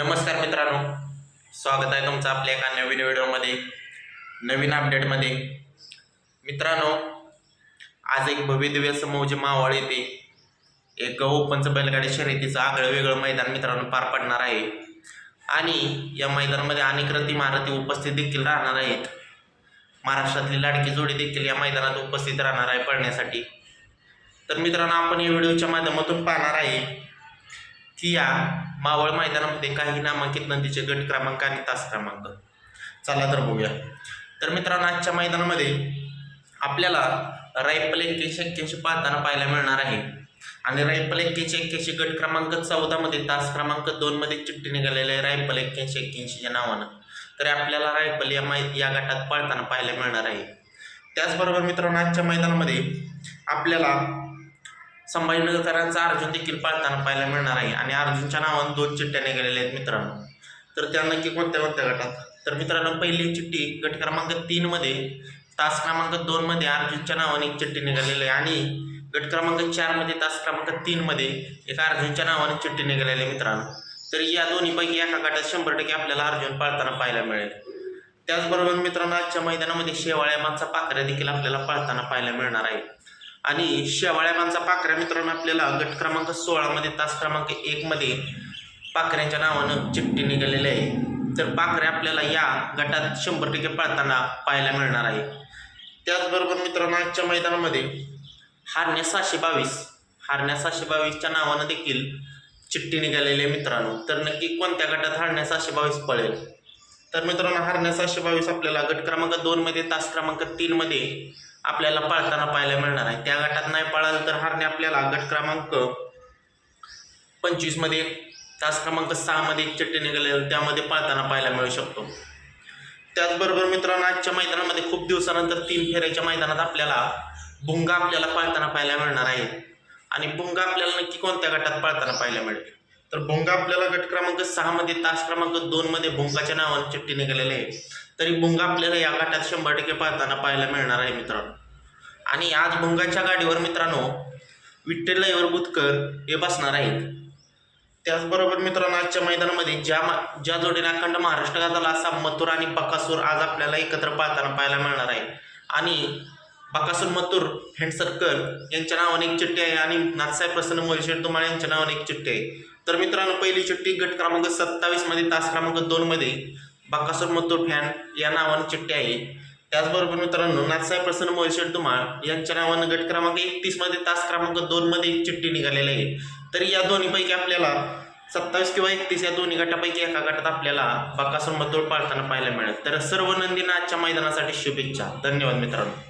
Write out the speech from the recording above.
नमस्कार मित्रांनो. स्वागत आहे तुमचं आपल्या एका नवीन व्हिडिओमध्ये नवीन अपडेटमध्ये मित्रांनो आज एक भव्य दिव्य मौजे मावळ येथे एक ओपनचं बैलगाडी शर्यतीचं आगळं वेगळं मैदान मित्रांनो पार पडणार आहे. आणि या मैदानामध्ये अनेक रती महारथी उपस्थित देखील राहणार आहेत. महाराष्ट्रातली लाडकी जोडी देखील या मैदानात उपस्थित राहणार आहे पडण्यासाठी तर मित्रांनो आपण या व्हिडिओच्या माध्यमातून पाहणार आहे ती या मावळ मैदानामध्ये काही नामांकित नदीचे गट क्रमांक आणि तास क्रमांक. चला तर बघूया. तर मित्रांनो आजच्या मैदानामध्ये आपल्याला रायफल एक्क्याऐंशी एक्क्याऐंशी पाहताना पाहायला मिळणार आहे. आणि रायफल एक्क्याऐंशी एक्क्याऐंशी गट क्रमांक चौदामध्ये तास क्रमांक दोनमध्ये चिठ्ठी निघालेले आहे रायफल एक्क्याऐंशी एक्क्याऐंशीच्या नावानं. तर आपल्याला रायफल या मै या गटात पाळताना पाहायला मिळणार आहे. त्याचबरोबर मित्रांनो आजच्या मैदानामध्ये आपल्याला संभाजीनगरकरांचा अर्जुन देखील पाळताना पाहायला मिळणार आहे. आणि अर्जुनच्या नावानं दोन चिठ्ठ्या निघालेल्या आहेत मित्रांनो. तर त्या नक्की कोणत्या कोणत्या गटात? तर मित्रांनो पहिली चिठ्ठी गट क्रमांक तीनमध्ये तास क्रमांक दोनमध्ये अर्जुनच्या नावाने एक चिठ्ठी निघालेली आहे. आणि गट क्रमांक चारमध्ये तास क्रमांक तीनमध्ये एक अर्जुनच्या नावाने चिठ्ठी निघालेली आहे मित्रांनो. तर या दोन्हीपैकी एका गटात शंभर टक्के आपल्याला अर्जुन पाळताना पाहायला मिळेल. त्याचबरोबर मित्रांनो आजच्या मैदानामध्ये शेवाळ्यामांचा पाखऱ्या देखील आपल्याला पाळताना पाहायला मिळणार आहे. आणि शेवाळ्यामांचा पाखऱ्या मित्रांनो आपल्याला गट क्रमांक सोळामध्ये तास क्रमांक एकमध्ये पाखऱ्यांच्या नावानं चिठ्ठी निघालेली आहे. तर पाखऱ्या आपल्याला या गटात शंभर टक्के पाळताना पाहायला मिळणार आहे. त्याचबरोबर मित्रांनो आजच्या मैदानामध्ये हारण्या सहाशे बावीस हारण्या सहाशे बावीसच्या नावानं देखील चिठ्ठी निघालेली आहे मित्रांनो. तर नक्की कोणत्या गटात हारण्या सहाशे बावीस पळेल? तर मित्रांनो हरण्या सहाशे बावीस आपल्याला गट क्रमांक दोनमध्ये तास क्रमांक तीनमध्ये आपल्याला पाळताना पाहायला मिळणार आहे. त्या गटात नाही पाळाल तर हरणे आपल्याला गट क्रमांक पंचवीसमध्ये तास क्रमांक सहामध्ये एक चट्टी निघालेलं त्यामध्ये पाळताना पाहायला मिळू शकतो. त्याचबरोबर मित्रांनो आजच्या मैदानामध्ये खूप दिवसानंतर तीन फेऱ्याच्या मैदानात आपल्याला भुंगा आपल्याला पाळताना पाहायला मिळणार आहे. आणि भुंगा आपल्याला नक्की कोणत्या गटात पाळताना पाहायला मिळेल? तर भोंगा आपल्याला गट क्रमांक सहामध्ये तास क्रमांक दोनमध्ये भुंगाच्या नावाने चिठ्ठी निघालेली आहे. तरी भोंगा आपल्याला या गटात शंभर टक्के पाहताना पाहायला मिळणार आहे मित्रांनो. आणि आज भुंगाच्या गाडीवर मित्रांनो विठ्ठल लयवर बुतकर हे बसणार आहेत. त्याचबरोबर मित्रांनो आजच्या मैदानामध्ये ज्या मा- ज्या जोडीने अखंड महाराष्ट्र गाजाला असा मथुर आणि बकासूर आज आपल्याला एकत्र पाळताना पाहायला मिळणार आहे. आणि बकासूर मथुर फ्रेंड सर्कल यांच्या नावाने एक चिठ्ठी आहे आणि नाथसाहेब प्रसन्न मोहिशेर तुमाळे यांच्या नावाने एक चिठ्ठी आहे. तर मित्रांनो पहिली चिठ्ठी गट क्रमांक सत्तावीसमध्ये तास क्रमांक दोनमध्ये बकासूर मतो फॅन या नावाने चिठ्ठी आहे. त्याचबरोबर मित्रांनो नाथसाहेब प्रसन्न मोहिशेट धुमाळ यांच्या नावानं गट क्रमांक एकतीसमध्ये तास क्रमांक दोनमध्ये एक चिठ्ठी निघालेली आहे. तर या दोन्हीपैकी आपल्याला सत्तावीस किंवा एकतीस या दोन्ही गटापैकी एका गटात आपल्याला बकासूर मतोड पाळताना पाहायला मिळेल. तर सर्व नंदींना आजच्या मैदानासाठी शुभेच्छा. धन्यवाद मित्रांनो.